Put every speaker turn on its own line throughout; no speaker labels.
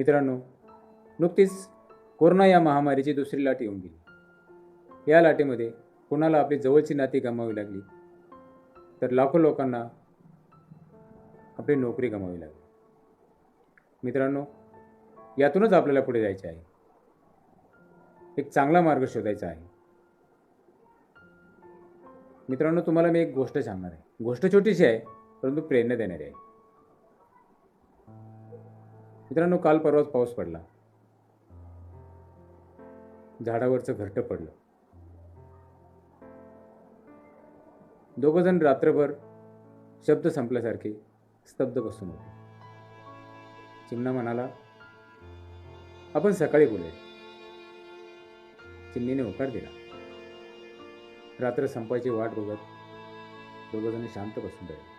मित्रांनो नुकतीच कोरोना या महामारीची दुसरी लाट येऊन गेली. या लाटेमध्ये कोणाला आपली जवळची नाती गमावी लागली? तर लाखो लोकांना आपली नोकरी गमावी लागली. मित्रांनो यातूनच आपल्याला पुढे जायचे आहे. एक चांगला मार्ग शोधायचा आहे. मित्रांनो तुम्हाला मी एक गोष्ट सांगणार आहे. गोष्ट छोटीशी आहे परंतु प्रेरणा देणारी आहे. मित्रांनो काल परवाच पाऊस पडला. झाडावरचं घरटं पडलं. दोघं जण रात्रभर शब्द संपल्यासारखे स्तब्ध बसून होते. चिमणा म्हणाला आपण सकाळी बोलूया चिमणीने होकार दिला. रात्र संपायची वाट बघत दोघं जण शांत बसून राहिले.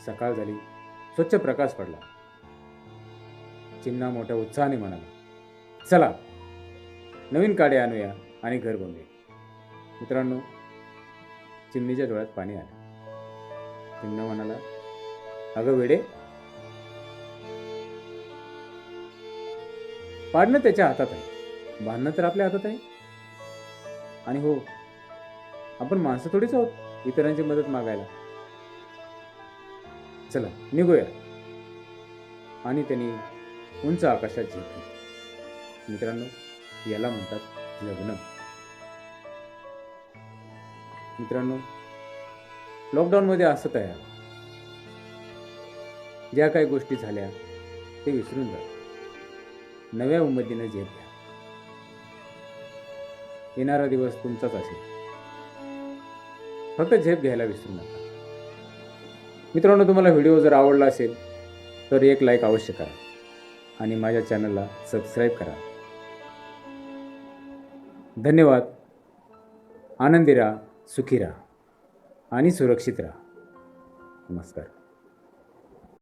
सकाळ झाली स्वच्छ प्रकाश पडला. चिमणा मोठ्या उत्साहाने म्हणाला. चला नवीन काडे आणूया आणि घर बनवूया. मित्रांनो चिमणीच्या डोळ्यात पाणी आलं. चिमणा म्हणाला अगं वेडे पाडणं त्याच्या हातात आहे. बांधणं तर आपल्या हातात आहे. आणि हो आपण माणसं थोडीच आहोत इतरांची मदत मागायला. चला निघूया. आणि त्यांनी उंच आकाशात झेपली मित्रांनो याला म्हणतात लग्न. मित्रांनो लॉकडाऊनमध्ये असत आहे ज्या काही गोष्टी झाल्या ते विसरून जा. नव्या उमेदीनं झेप घ्या. येणारा दिवस तुमचाच असेल. फक्त झेप घ्यायला विसरू नका. मित्रांनो तुम्हाला व्हिडिओ जर आवडला असेल तर एक लाईक अवश्य करा. आणि माझ्या चॅनलला सबस्क्राईब करा. धन्यवाद. आनंदी राहा सुखी राहा आणि सुरक्षित राहा. नमस्कार.